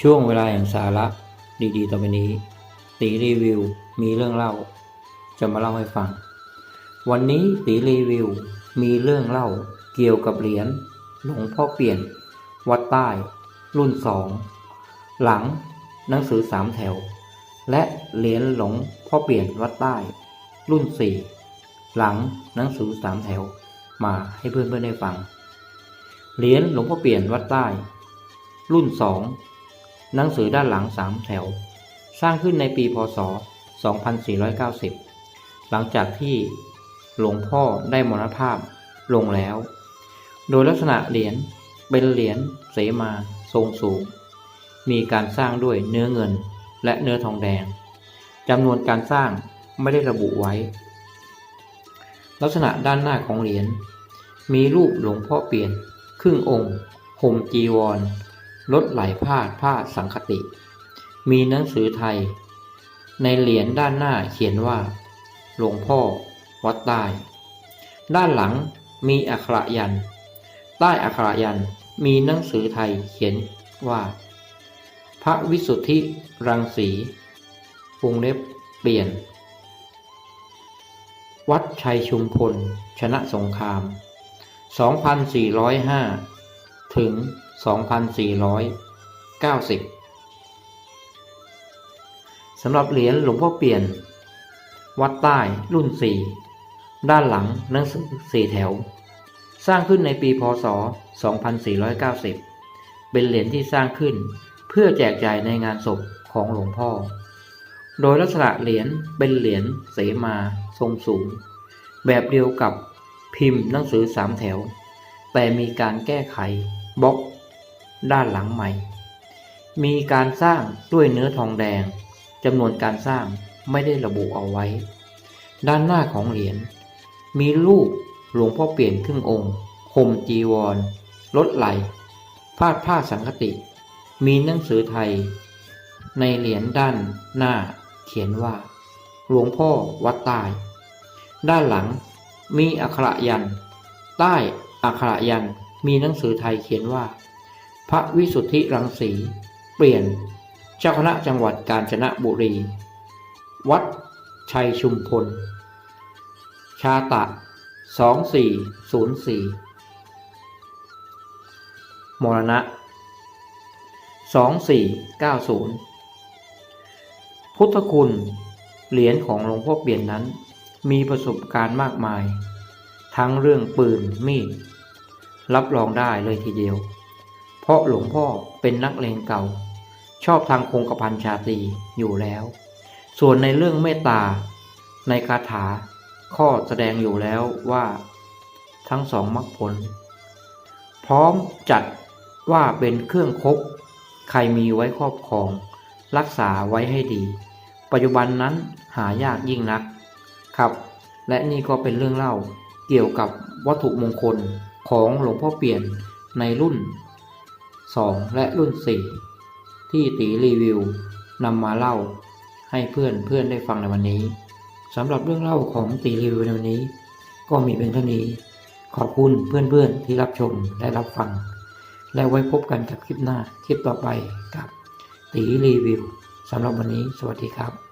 ช่วงเวลาแห่งสาระดีๆต่อไปนี้ ตีรีวิวมีเรื่องเล่า จะมาเล่าให้ฟัง วันนี้ตีรีวิวมีเรื่องเล่าเกี่ยวกับเหรียญหลวงพ่อเปลี่ยน วัดใต้ รุ่นสองหลังหนังสือสามแถว และเหรียญหลวงพ่อเปลี่ยนวัดใต้ รุ่นสี่หลังหนังสือสามแถว มาให้เพื่อนๆได้ฟังเหรียญหลวงพ่อเปลี่ยนวัดใต้ รุ่นสอง หนังสือด้านหลังสามแถว สร้างขึ้นในปีพศ 2490 หลังจากที่หลวงพ่อได้มรณภาพลงแล้ว โดยลักษณะเหรียญเป็นเหรียญเสมาทรงสูง มีการสร้างด้วยเนื้อเงินและเนื้อทองแดงจำนวนการสร้างไม่ได้ระบุไว้ ลักษณะด้านหน้าของเหรียญมีรูปหลวงพ่อเปลี่ยน ครึ่งองค์ห่มจีวร ลดไหลผ้าผ้าสังคติ มีหนังสือไทย ในเหรียญด้านหน้าเขียนว่าหลวงพ่อ วัดใต้ด้านหลังมีอักขระยัน ใต้อักขระยันมีหนังสือไทยเขียนว่า พระวิสุทธิรังสีวงเล็บเปลี่ยน วัดชัยชุมพล ชนะสงคราม 2405 ถึง 2490 สำหรับเหรียญหลวงพ่อเปลี่ยน วัดใต้รุ่น 4 ด้านหลังหนังสือสี่แถว สร้างขึ้นในปีพศ 2490 เป็นเหรียญที่สร้างขึ้นเพื่อแจกจ่ายในงานศพของหลวงพ่อ โดยลักษณะเหรียญเป็นเหรียญเสมาทรงสูง แบบเดียวกับพิมพ์หนังสือสามแถว แต่มีการแก้ไขบล็อก ด้านหลังใหม่ มีการสร้างด้วยเนื้อทองแดงจำนวนการสร้างไม่ได้ระบุเอาไว้ ด้านหน้าของเหรียญมีรูปหลวงพ่อเปลี่ยนครึ่งองค์ห่มจีวรลดไหลพาดผ้าสังคติ มีหนังสือไทย ในเหรียญด้านหน้าเขียนว่า หลวงพ่อวัดใต้ด้านหลังมีอักขระยัน ใต้อักขระยันมีหนังสือไทยเขียนว่า พระวิสุทธิรังสี เปลี่ยน เจ้าคณะจังหวัดกาญจนบุรี วัดชัยชุมพล ชาตะ 2404 มรณะ 2490 พุทธคุณ เหรียญของหลวงพ่อเปลี่ยนนั้น มีประสบการณ์มากมาย ทั้งเรื่องปืนมีด รับรองได้เลยทีเดียว เพราะหลวงพ่อเป็นนักเลงเก่า ชอบทางคงกระพันชาตรีอยู่แล้ว ส่วนในเรื่องเมตตา ในคาถาข้อแสดงอยู่แล้วว่า ทั้งสองมรรคผล พร้อมจัดว่าเป็นเครื่องคบใครมีไว้ครอบครอง รักษาไว้ให้ดี ปัจจุบันนั้นหายากยิ่งนัก ครับ และนี่ก็เป็นเรื่องเล่าเกี่ยวกับวัตถุมงคลของหลวงพ่อเปลี่ยนในรุ่น 2 และรุ่น 4 ที่ตีรีวิวนำมาเล่าให้เพื่อนเพื่อนได้ฟังในวันนี้สำหรับเรื่องเล่าของตีรีวิวในวันนี้ ก็มีเป็นเท่านี้ ขอบคุณเพื่อนๆที่รับชมและรับฟัง แล้วไว้พบกันกับคลิปหน้าคลิปต่อไปกับตีรีวิวสำหรับวันนี้ สวัสดีครับ